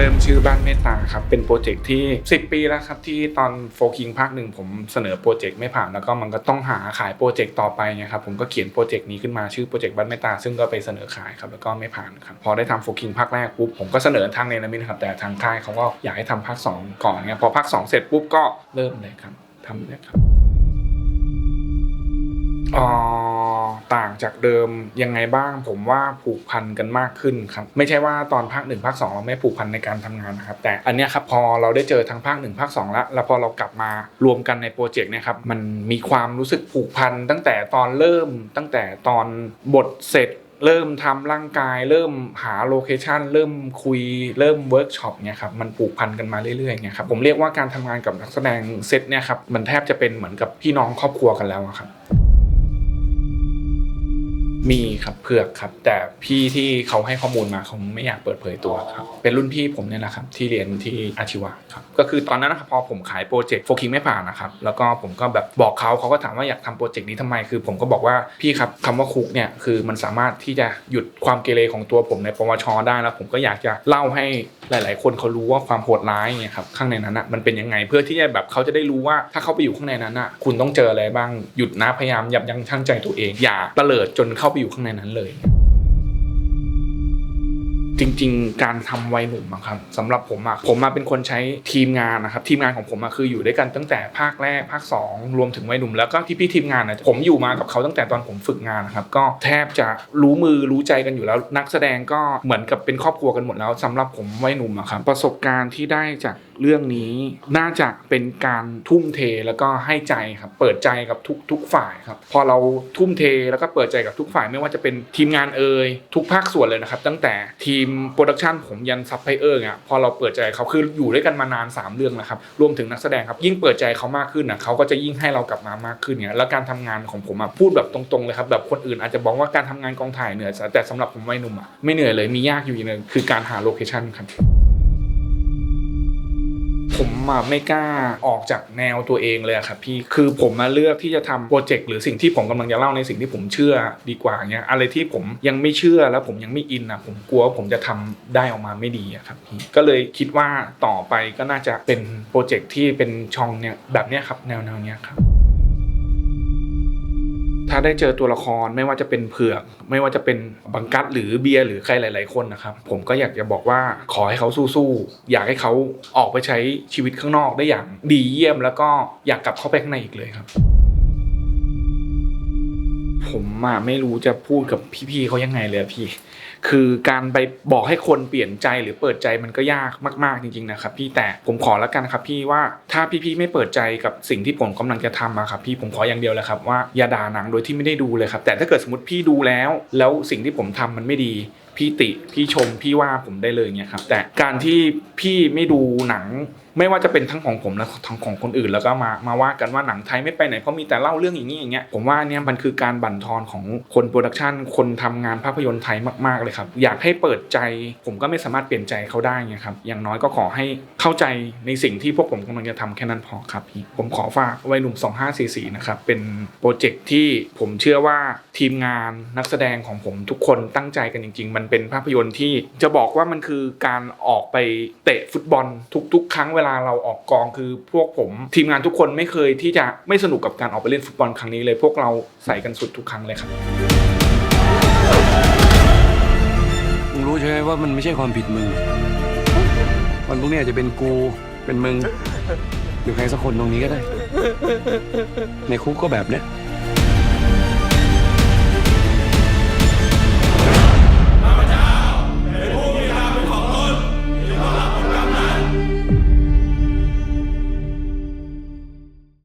เริ่มชื่อบ้านเมตตาครับ เป็นโปรเจกต์ที่ 10 ปีแล้วครับที่ตอนโฟคิงภาคหนึ่งผมเสนอโปรเจกต์ไม่ผ่านแล้วก็มันก็ต้องหาขายโปรเจกต์ต่อไปไงครับผมก็เขียนโปรเจกต์นี้ขึ้นมาชื่อโปรเจกต์บ้านเมตตาซึ่งก็ไปเสนอขายครับแล้วก็ไม่ผ่านครับพอได้ทำโฟคิงภาคแรกปุ๊บผมก็เสนอทางเนนามินครับแต่ทางค่ายเขาก็อยากให้ทำภาคสองก่อนไงพอภาคสองเสร็จปุ๊บก็เริ่มเลยครับทำเลยครับอ๋อ จากเดิมยังไงบ้าง ผมว่าผูกพันกันมากขึ้นครับไม่ใช่ว่าตอนภาคหนึ่งภาคสองเราไม่ผูกพันในการทำงานนะครับแต่อันนี้ครับพอเราได้เจอทั้งภาคหนึ่งภาคสองแล้วแล้วพอเรากลับมารวมกันในโปรเจกต์เนี่ยครับมันมีความรู้สึกผูกพันตั้งแต่ตอนเริ่มตั้งแต่ตอนบทเสร็จเริ่มทำร่างกาย เริ่มหาโลเคชันเริ่มคุย เริ่มเวิร์กช็อปเนี่ยครับมันผูกพันกันมาเรื่อยๆเนี่ยครับผมเรียกว่าการทำงานกับนักแสดงเซตเนี่ยครับมันแทบจะเป็นเหมือนกับพี่น้องครอบครัวกันแล้วครับ มีครับเผือกครับ แต่พี่ที่เขาให้ข้อมูลมาเขาไม่อยากเปิดเผยตัวครับ เป็นรุ่นพี่ผมเนี่ยแหละครับ ที่เรียนที่อาชีวะครับ ก็คือตอนนั้นนะครับพอผมขายโปรเจกต์โฟคิงไม่ผ่านนะครับ แล้วก็ผมก็แบบบอกเขาเขาก็ถามว่าอยากทำโปรเจกต์นี้ทำไม คือผมก็บอกว่าพี่ครับคำว่าคุกเนี่ยคือมันสามารถที่จะหยุดความเกเรของตัวผมในปวชได้แล้ว ผมก็อยากจะเล่าให้หลาย ๆ คนเขารู้ว่าความโหดร้ายเนี่ยครับข้างในนั้นอะมันเป็นยังไงเพื่อที่จะแบบเขาจะได้รู้ว่าถ้าเขาไปอยู่ข้างในนั้นอะคุณต้องเจออะไรบ้างหยุดนะพยายามยับยั้งชั่งใจตัวเองอย่าตลิดจนเข้าไปอยู่ข้างในนั้นเลย จริงๆ การทำวัยหนุ่มอะครับสำหรับผมอะผมมาเป็นคนใช้ทีมงานนะครับทีมงานของผมอะคืออยู่ด้วยกันตั้งแต่ภาคแรกภาค 2 รวมถึงวัยหนุ่มแล้วก็ที่พี่ๆทีมงานอะผมอยู่มากับเขาตั้งแต่ตอนผมฝึกงานนะครับก็แทบจะรู้มือรู้ใจกันอยู่แล้ว นักแสดงก็เหมือนกับเป็นครอบครัวกันหมดแล้วสำหรับผมวัยหนุ่มอะครับประสบการณ์ที่ได้จาก เรื่องนี้น่าจะเป็นการทุ่มเทแล้วก็ให้ใจครับเปิดใจกับทุกทุกฝ่ายครับพอเราทุ่มเทแล้วก็เปิดใจกับทุกฝ่ายไม่ว่าจะเป็นทีมงานเอ่ยทุกภาคส่วนเลยนะครับ ตั้งแต่ทีมโปรดักชันผมยันซับไพเออร์อะพอเราเปิดใจเขาคืออยู่ด้วยกันมานาน 3 เรื่องแล้วครับรวมถึงนักแสดงครับยิ่งเปิดใจเขามากขึ้นอะเขาก็จะยิ่งให้เรากลับมามากขึ้นเนี่ยแล้วการทำงานของผมอะพูดแบบตรงๆเลยครับแบบคนอื่นอาจจะบอกว่าการทำงานกองถ่ายเหนื่อยแต่สำหรับผมวัยหนุ่มอะไม่เหนื่อยเลยมียากอยู่อย่างหนึงคือการหาโลเคชั่นครับ ผมอะไม่กล้าออกจากแนวตัวเองเลยอะครับพี่คือผมมาเลือกที่จะทำโปรเจกต์หรือสิ่งที่ผมกำลังจะเล่าในสิ่งที่ผมเชื่อดีกว่าเงี้ยอะไรที่ผมยังไม่เชื่อแล้วผมยังไม่อินอะผมกลัวว่าผมจะทำได้ออกมาไม่ดีอะครับพี่ก็เลยคิดว่าต่อไปก็น่าจะเป็นโปรเจกต์ที่เป็นช่องเนี่ยแบบเนี้ยครับแนวแนวๆเนี้ยครับ ถ้าได้เจอตัวละครไม่ว่าจะเป็นเผือก ไม่ว่าจะเป็นบังกัดหรือเบียร์หรือใครหลาย ๆ คนนะครับ ผมก็อยากจะบอกว่าขอให้เขาสู้ๆ อยากให้เขาออกไปใช้ชีวิตข้างนอกได้อย่างดีเยี่ยม แล้วก็อยากกลับเข้าไปข้างในอีกเลยครับ ผมอะไม่รู้จะพูดกับพี่ๆเขายังไงเลยอะพี่ คือการไปบอกให้คนเปลี่ยนใจหรือเปิดใจมันก็ยากมากๆจริงๆนะครับพี่แต่ผมขอแล้วกันครับพี่ว่าถ้าพี่ๆไม่เปิดใจกับสิ่งที่ผมกำลังจะทำอะครับพี่ผมขออย่างเดียวเลยครับว่าอย่าด่าหนังโดยที่ไม่ได้ดูเลยครับแต่ถ้าเกิดสมมติพี่ดูแล้ว แล้วสิ่งที่ผมทำมันไม่ดี พี่ติพี่ชมพี่ว่าผมได้เลยเนี่ยครับแต่การที่พี่ไม่ดูหนัง ไม่ว่าจะเป็นทั้งของผมและทั้งของคนอื่นแล้วก็มามาว่ากันว่าหนังไทยไม่ไปไหนเพราะมีแต่เล่าเรื่องอย่างนี้อย่างเงี้ยผมว่าเนี่ยมันคือการบั่นทอนของคนโปรดักชันคนทำงานภาพยนตร์ไทยมากๆเลยครับอยากให้เปิดใจ ผมก็ไม่สามารถเปลี่ยนใจเขาได้ไงครับอย่างน้อยก็ขอให้เข้าใจในสิ่งที่พวกผมกำลังจะทำแค่นั้นพอครับพี่ผมขอฝากวัยหนุ่ม 2544นะครับเป็นโปรเจกต์ที่ผมเชื่อว่าทีมงานนักแสดงของผมทุกคนตั้งใจกันจริง ๆ มันเป็นภาพยนตร์ที่จะบอกว่ามันคือการออกไปเตะฟุตบอลทุก ๆ ครั้งเวลาลาเราออกกองคือพวกผม ทีมงานทุกคนไม่เคยที่จะไม่สนุกกับการออกไปเล่นฟุตบอลครั้งนี้เลย พวกเราใส่กันสุดทุกครั้งเลยครับมึงรู้ใช่ไหมว่ามันไม่ใช่ความผิดมึงวันพรุ่งนี้อาจจะเป็นกูเป็นมึงหรือใครสักคนตรงนี้ก็ได้ ในคุกก็แบบเนี้ย